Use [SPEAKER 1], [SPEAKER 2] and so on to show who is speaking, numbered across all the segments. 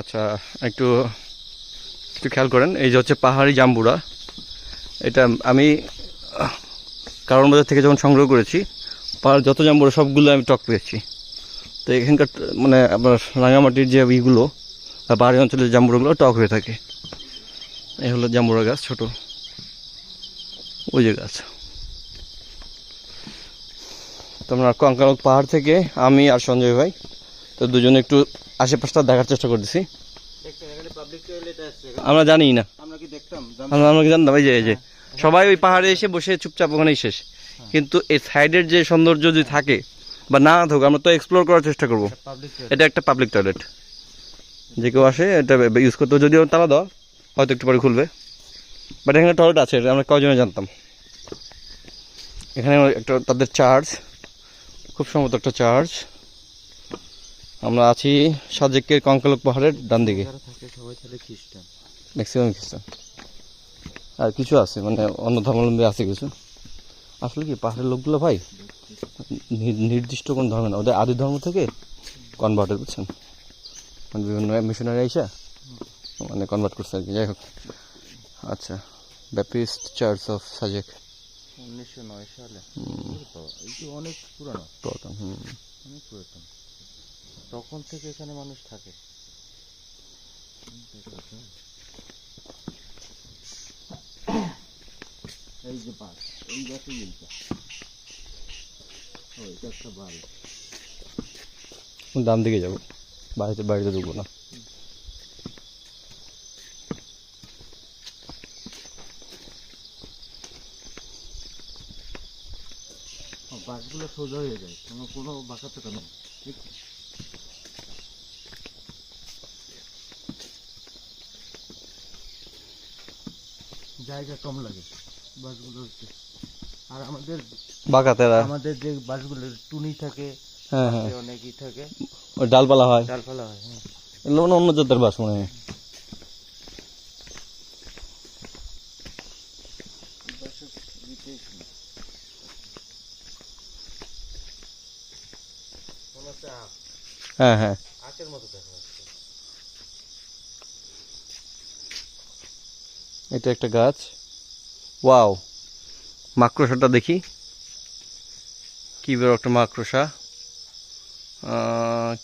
[SPEAKER 1] আচ্ছা একটু একটু খেয়াল করেন, এই যে হচ্ছে পাহাড়ি জাম্বুরা, এটা আমি, কারণ বাজার থেকে যখন সংগ্রহ করেছি, পাহাড় যত জাম্বুরা, সবগুলো আমি টক পেয়েছি। তো এখানকার মানে আপনার রাঙামাটির যে ইগুলো, বা পাহাড়ি অঞ্চলের জাম্বুরাগুলো টক হয়ে থাকে। এই হলো জাম্বুরা গাছ ছোট। ওই যে গাছ। তোমরা কঙ্কাল পাহাড় থেকে আমি আর সঞ্জয় ভাই, তো দুজনে একটু আশেপাশটা দেখার চেষ্টা করতেছি। আমরা জানি না।
[SPEAKER 2] আমরা কি
[SPEAKER 1] জানতাম? এই যে এই যে। সবাই ওই পাহাড়ে এসে বসে চুপচাপ ওখানেই শেষ। কিন্তু এই সাইডের যে সৌন্দর্য যদি থাকে বা না থাকুক আমরা তো এক্সপ্লোর করার চেষ্টা করব। এটা একটা পাবলিক টয়লেট যে কেউ আসে এটা ইউজ করতে যদিও তালা দাও হয়তো একটু পরে খুলবে। বাট এখানে টয়লেট আছে আমরা কজনে জানতাম? এখানে একটা তাদের চার্জ খুব সম্ভবত একটা চার্জ আমরা আছি সাজেকের কঙ্কালক পাহাড়ের ডান দিকে।
[SPEAKER 2] সবাই তাহলে খ্রিস্টান।
[SPEAKER 1] ম্যাক্সিমাম খ্রিস্টান। আর কিছু আছে মানে অন্য ধর্মাবলম্বী আছে কিছু? আসলে কি পাহাড়ের লোকগুলো ভাই নির্দিষ্ট কোন ধর্ম না ওদের আদি ধর্ম থেকে কনভার্টেড বুঝছেন? মানে বিভিন্ন মিশনারি আইসা মানে কনভার্ট করছে আর কি যাই হোক। আচ্ছা ব্যাপিস্ট চার্চ অফ সাজেক
[SPEAKER 2] উনিশশো নয় সালে। অনেক পুরানো।
[SPEAKER 1] পুরাতন হুম।
[SPEAKER 2] অনেক পুরাতন। তখন থেকে এখানে মানুষ থাকে। এই যে বাস এই বাসে এইটা ও এটা একটা বাড়ি।
[SPEAKER 1] ডান দিকে যাব। বাড়িতে বাড়িতে ঢুকবো না।
[SPEAKER 2] বাসগুলো সোজা হয়ে যায় কোনো কোনো বাঁকা টাকা নেই। ঠিক? জায়গা কম লাগে। বাসগুলো হচ্ছে আর আমাদের
[SPEAKER 1] বাঁকাতেরা
[SPEAKER 2] আমাদের যে বাসগুলো টুনি থাকে
[SPEAKER 1] হ্যাঁ হ্যাঁ।
[SPEAKER 2] অনেকই থাকে।
[SPEAKER 1] ওই ডালপালা হয়।
[SPEAKER 2] ডালপালা হয় হ্যাঁ।
[SPEAKER 1] এগুলো মনে হয় অন্য জাতের বাস মনে হয়। হ্যাঁ হ্যাঁ।
[SPEAKER 2] আখের মতো দেখা
[SPEAKER 1] এটা একটা গাছ। ওয়াও, মাকড়সাটা দেখি। কি বেরো একটা মাকড়সা।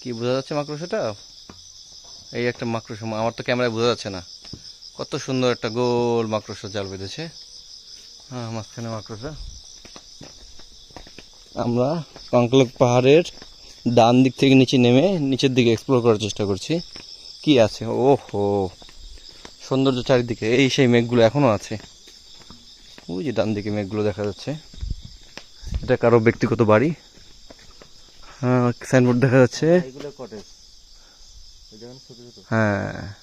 [SPEAKER 1] কি বোঝা যাচ্ছে মাকড়সাটা? এই একটা মাকড়সা, আমার তো ক্যামেরায় বোঝা যাচ্ছে না। কত সুন্দর একটা গোল মাকড়সা জাল বেঁধেছে। হ্যাঁ মাঝখানে মাকড়সা। আমরা কঙ্কলক পাহাড়ের ডান দিক থেকে নিচে নেমে নিচের দিকে এক্সপ্লোর করার চেষ্টা করছি। কি আছে? ওহো! সৌন্দর্য চারিদিকে এই সেই মেঘগুলো এখনও আছে। ওই যে ডান দিকে মেঘগুলো দেখা যাচ্ছে। এটা কারও ব্যক্তিগত বাড়ি। হ্যাঁ সাইনবোর্ড দেখা যাচ্ছে।
[SPEAKER 2] ছোট ছোট।
[SPEAKER 1] হ্যাঁ।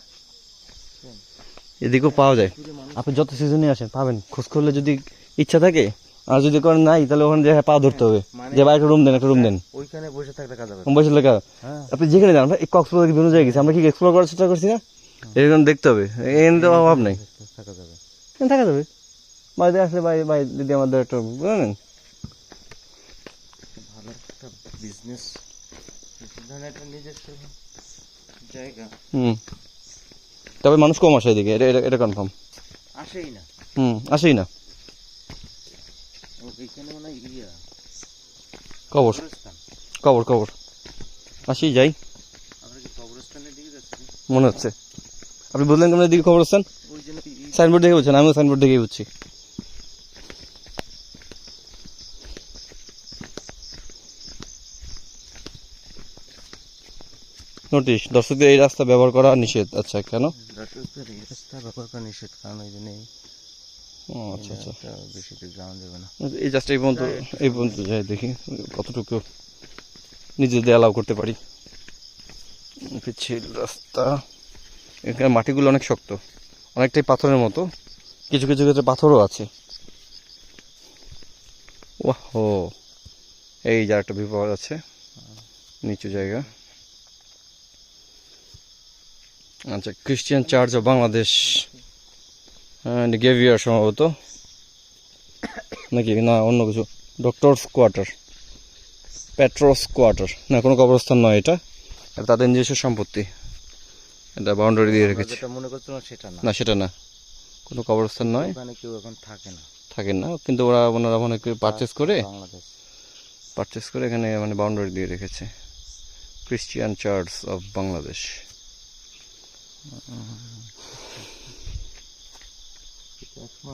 [SPEAKER 1] এদিকেও পাওয়া যায়। আপনি যত সিজনে আসেন পাবেন। খোঁজ করলে যদি ইচ্ছা থাকে আর যদি করেন নাই তাহলে ওখানে যে পা ধরতে হবে।
[SPEAKER 2] মানে-
[SPEAKER 1] যে ভাই একটা রুম দেন একটা রুম দেন।
[SPEAKER 2] ওইখানে বসে থাকলে কাজ হবে।
[SPEAKER 1] বসে লেখা
[SPEAKER 2] হ্যাঁ।
[SPEAKER 1] আপনি যেখানে যান আমরা কক্সবাজার বিভিন্ন জায়গায় গেছি। আমরা কি এক্সপ্লোর করার চেষ্টা করছি না? এরকম দেখতে হবে। এখানে তো অভাব নেই।
[SPEAKER 2] থাকা যাবে।
[SPEAKER 1] এখানে থাকা যাবে। বাড়িতে আসলে ভাই ভাই দিদি আমাদের একটা বুঝলেন?
[SPEAKER 2] ভালো একটা বিজনেস একটা নিজস্ব জায়গা।
[SPEAKER 1] হুম। তবে মানুষ কম আসে এদিকে এটা এটা- কনফার্ম
[SPEAKER 2] আসেই না।
[SPEAKER 1] হুম আসেই না।
[SPEAKER 2] মনে হয় ইয়া।
[SPEAKER 1] কবর। কবর কবর। আসি যাই।
[SPEAKER 2] আমরা কি কবরস্থানের দিকে যাচ্ছি?
[SPEAKER 1] মনে হচ্ছে। আপনি বললেন কেমন এদিকে
[SPEAKER 2] খবর ই-
[SPEAKER 1] সাইনবোর্ড দেখে বলছেন আমিও সাইনবোর্ড দেখেই বুঝছি। নোটিশ দর্শকদের এই রাস্তা ব্যবহার করা নিষেধ। আচ্ছা কেন?
[SPEAKER 2] দর্শকদের এই রাস্তা ব্যবহার করা নিষেধ কারণ ওই জন্য এই
[SPEAKER 1] ও আচ্ছা আচ্ছা।
[SPEAKER 2] বেশি দূর যাওয়া যাবে না।
[SPEAKER 1] এই জাস্ট এই পর্যন্ত এই পর্যন্ত যাই দেখি কতটুকু নিজেদের অ্যালাউ করতে পারি। পিছিল রাস্তা। এখানে মাটিগুলো অনেক শক্ত, অনেকটাই পাথরের মতো। কিছু কিছু ক্ষেত্রে পাথরও আছে। ওহো এই যা একটা পাওয়া যাচ্ছে, নিচু জায়গা। আচ্ছা ক্রিশ্চিয়ান চার্চ অফ বাংলাদেশ গেভিয়ার সম্ভবত। নাকি? না, অন্য কিছু। ডক্টরস কোয়ার্টার পেট্রোস কোয়ার্টার না, কোনো কবরস্থান নয় এটা তাদের নিজস্ব সম্পত্তি। এটা বাউন্ডারি দিয়ে রেখেছে।
[SPEAKER 2] যেটা মনে করছিলাম সেটা না।
[SPEAKER 1] না সেটা না। কোনো কবরস্থান নয়।
[SPEAKER 2] ওখানে কেউ এখন থাকে না।
[SPEAKER 1] থাকে না কিন্তু ওরা ওনারা মনে করে পারচেস করে পারচেস করে এখানে মানে বাউন্ডারি দিয়ে রেখেছে। ক্রিশ্চিয়ান চার্চ অফ বাংলাদেশ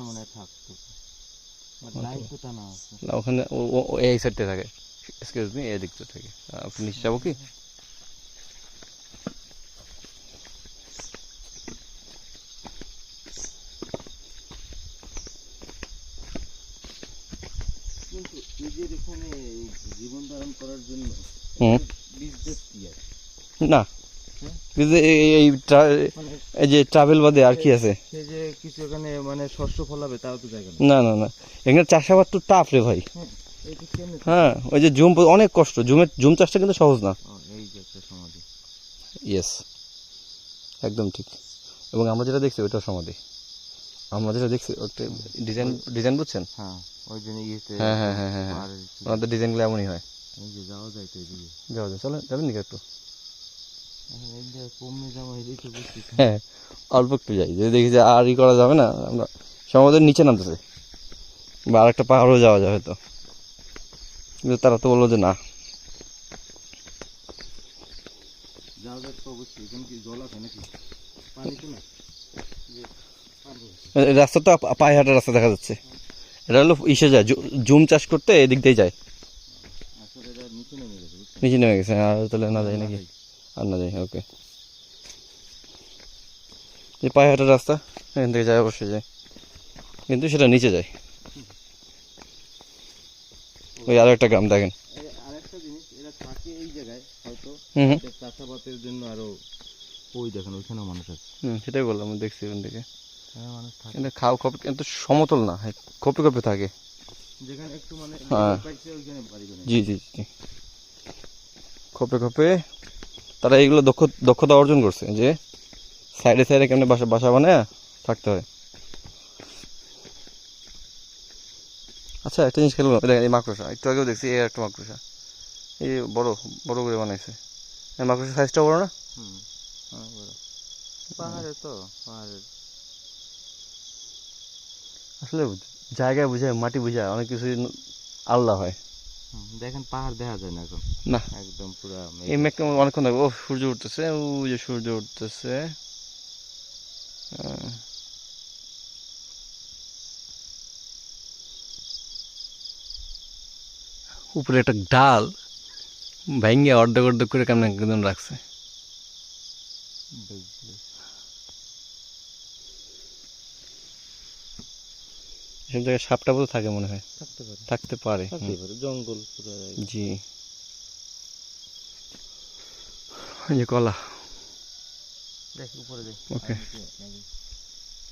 [SPEAKER 2] মনে না
[SPEAKER 1] না ওখানে এই সাইডে থাকে। এক্সকিউজ মি এই দিকটা থাকে। আপনি নিচে যাব কি
[SPEAKER 2] কিন্তু নিজের এখানে এই জীবন ধারণ করার জন্য
[SPEAKER 1] হুম
[SPEAKER 2] বিজনেস কি আছে
[SPEAKER 1] না? এই- এই- এই এই যে ট্রাভেল বাদে আর কি আছে?
[SPEAKER 2] সে যে কিছু এখানে মানে শস্য ফলাবে তাও তো জায়গা
[SPEAKER 1] না না না। এখানে চাষাবাদ তো টাফ রে ভাই।
[SPEAKER 2] হ্যাঁ এই
[SPEAKER 1] হ্যাঁ ওই যে জুম অনেক কষ্ট। জুমের জুম চাষটা কিন্তু সহজ না।
[SPEAKER 2] এই যে একটা সমাধি।
[SPEAKER 1] ইয়েস একদম ঠিক। এবং আমরা যেটা দেখছি ওইটাও সমাধি। আমরা যেটা দেখছি ওটা ডিজাইন ডিজাইন বুঝছেন?
[SPEAKER 2] হ্যাঁ ওই জন্য ইয়েতে
[SPEAKER 1] হ্যাঁ হ্যাঁ হ্যাঁ হ্যাঁ হ্যাঁ। ওনাদের ডিজাইনগুলো এমনই হয়।
[SPEAKER 2] যে যাওয়া যায় তো
[SPEAKER 1] যাওয়া যায়। চলেন যাবেন নাকি একটু
[SPEAKER 2] এখন এই যে কমে যাব এদিকে তো বুঝতেছি
[SPEAKER 1] হ্যাঁ অল্প একটু যাই। যদি দেখি যে আর ই করা যাবে না আমরা সমুদ্রের নিচে নামতেছে। বা আরেকটা পাহাড়ও যাওয়া যাবে তো কিন্তু তারা তো বলল যে না। রাস্তাটা পায়ে হাঁটার রাস্তা দেখা যাচ্ছে। এটা হলো ইসে যায় জুম চাষ করতে এদিক দিয়ে যায়।
[SPEAKER 2] নিচে নেমে গেছে বুঝছেন?
[SPEAKER 1] নিচে নেমে গেছে আর তাহলে না যায় নাকি? আর না যাই ওকে যে পায়ে হাঁটার রাস্তা এখান থেকে যায় অবশ্যই যায়। কিন্তু সেটা নিচে যায়। ওই আরও একটা গ্রাম দেখেন।
[SPEAKER 2] আরেকটা জিনিস এরা থাকে এই জায়গায় হয়তো
[SPEAKER 1] হুম হুম।
[SPEAKER 2] এদের চাষাবাদের জন্য আরও ওই দেখেন ওইখানেও মানুষ আছে।
[SPEAKER 1] হুম সেটাই বললাম দেখছি ওখান থেকে।
[SPEAKER 2] হ্যাঁ
[SPEAKER 1] কিন্তু খাও খপে কিন্তু সমতল না হ্যাঁ, খপে খপে থাকে।
[SPEAKER 2] যেখানে একটু মানে
[SPEAKER 1] হ্যাঁ। জি জি জি। খপে খপে তারা এইগুলো দক্ষ দক্ষতা অর্জন করছে যে সাইডে সাইডে কেমনে বাসা বাসা বানায় থাকতে হয়। আচ্ছা একটা জিনিস খেলব। দেখেন এই মাকড়সা। একটু আগেও দেখছি এই একটা মাকড়সা। এই বড় বড় করে বানাইছে। এই মাকড়সা সাইজটা বড় না?
[SPEAKER 2] হুম হ্যাঁ পাহাড়ে তো পাহাড়ে।
[SPEAKER 1] আসলে জায়গায় বুঝায় মাটি বুঝায় অনেক কিছু আলাদা হয়।
[SPEAKER 2] দেখেন পাহাড় দেখা যায় না এখন।
[SPEAKER 1] না।
[SPEAKER 2] একদম পুরা মেঘ।
[SPEAKER 1] এই মেঘ অনেকক্ষণ থাকবে। ও সূর্য উঠতেছে ওই যে সূর্য উঠতেছে। আহ। উপরে একটা ডাল ভেঙে অর্ধেক অর্ধেক করে কেমন একদম রাখছে। এসব জায়গায় সাপটা বোধ থাকে মনে হয়।
[SPEAKER 2] থাকতে পারে।
[SPEAKER 1] থাকতে পারে
[SPEAKER 2] থাকতে পারে জঙ্গল
[SPEAKER 1] জি। এই যে কলা।
[SPEAKER 2] দেখ উপরে দেখ।
[SPEAKER 1] ওকে?